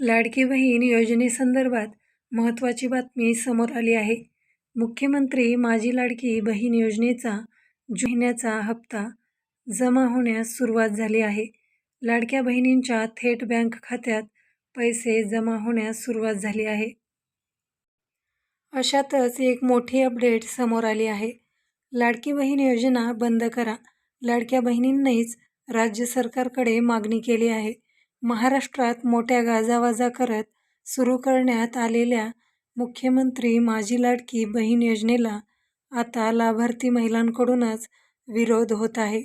लाडकी बहीण योजनेसंदर्भात महत्त्वाची बातमी समोर आली आहे. मुख्यमंत्री माझी लाडकी बहीण योजनेचा महिन्याचा हप्ता जमा होण्यास सुरुवात झाली आहे. लाडक्या बहिणींच्या थेट बँक खात्यात पैसे जमा होण्यास सुरुवात झाली आहे. अशातच एक मोठी अपडेट समोर आली आहे. लाडकी बहीण योजना बंद करा, लाडक्या बहिणींनीच राज्य सरकारकडे मागणी केली आहे. महाराष्ट्रात मोठ्या गाजावाजा करत सुरू करण्यात आलेल्या मुख्यमंत्री माझी लाडकी बहीण योजनेला आता लाभार्थी महिलांकडूनच विरोध होत आहे.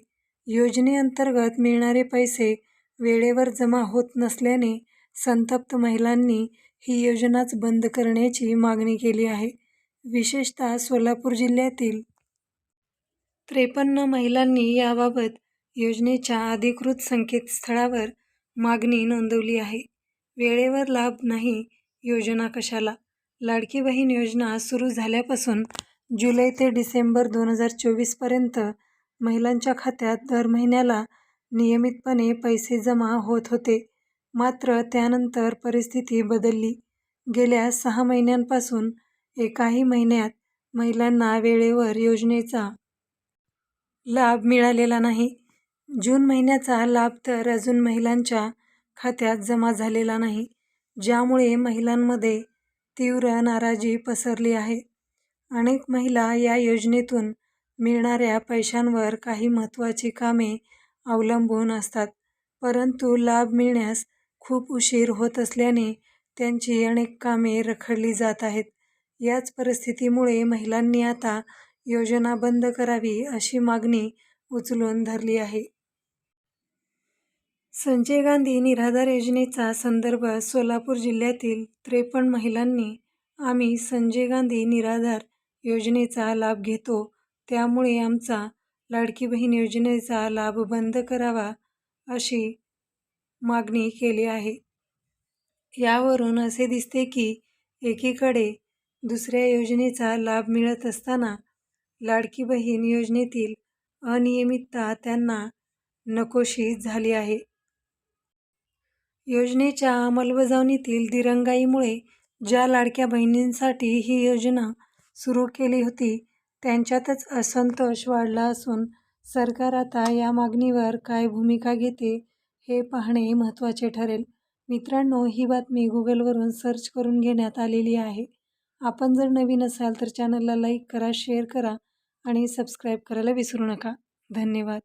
योजनेअंतर्गत मिळणारे पैसे वेळेवर जमा होत नसल्याने संतप्त महिलांनी ही योजनाच बंद करण्याची मागणी केली आहे. विशेषतः सोलापूर जिल्ह्यातील त्रेपन्न महिलांनी याबाबत योजनेच्या अधिकृत संकेतस्थळावर मागणी नोंदवली आहे. वेळेवर लाभ नाही योजना कशाला? लाडकी बहीण योजना सुरू झाल्यापासून जुलै ते डिसेंबर दोन हजार चोवीसपर्यंत महिलांच्या खात्यात दर महिन्याला नियमितपणे पैसे जमा होत होते. मात्र त्यानंतर परिस्थिती बदलली. गेल्या सहा महिन्यांपासून एकाही महिन्यात महिलांना वेळेवर योजनेचा लाभ मिळालेला नाही. जून महिन्याचा लाभ तर अजून महिलांच्या खात्यात जमा झालेला नाही. ज्यामुळे महिलांमध्ये तीव्र नाराजी पसरली आहे. अनेक महिला या योजनेतून मिळणाऱ्या पैशांवर काही महत्त्वाची कामे अवलंबून असतात. परंतु लाभ मिळण्यास खूप उशीर होत असल्याने त्यांची अनेक कामे रखडली जात आहेत. याच परिस्थितीमुळे महिलांनी आता योजना बंद करावी अशी मागणी उचलून धरली आहे. संजय गांधी निराधार योजनेचा संदर्भ सोलापूर जिल्ह्यातील त्रेपन्न महिलांनी आम्ही संजय गांधी निराधार योजनेचा लाभ घेतो त्यामुळे आमचा लाडकी बहीण योजनेचा लाभ बंद करावा अशी मागणी केली आहे. यावरून असे दिसते की एकीकडे दुसऱ्या योजनेचा लाभ मिळत असताना लाडकी बहीण योजनेतील अनियमितता त्यांना नकोशी झाली आहे. योजनेच्या अंमलबजावणीतील दिरंगाईमुळे ज्या लाडक्या बहिणींसाठी ही योजना सुरू केली होती त्यांच्यातच असंतोष वाढला असून सरकार आता या मागणीवर काय भूमिका घेते हे पाहणे महत्त्वाचे ठरेल. मित्रांनो ही बातमी गुगलवरून सर्च करून घेण्यात आलेली आहे. आपण जर नवीन असाल तर चॅनलला लाईक करा शेअर करा आणि सबस्क्राईब करायला विसरू नका. धन्यवाद.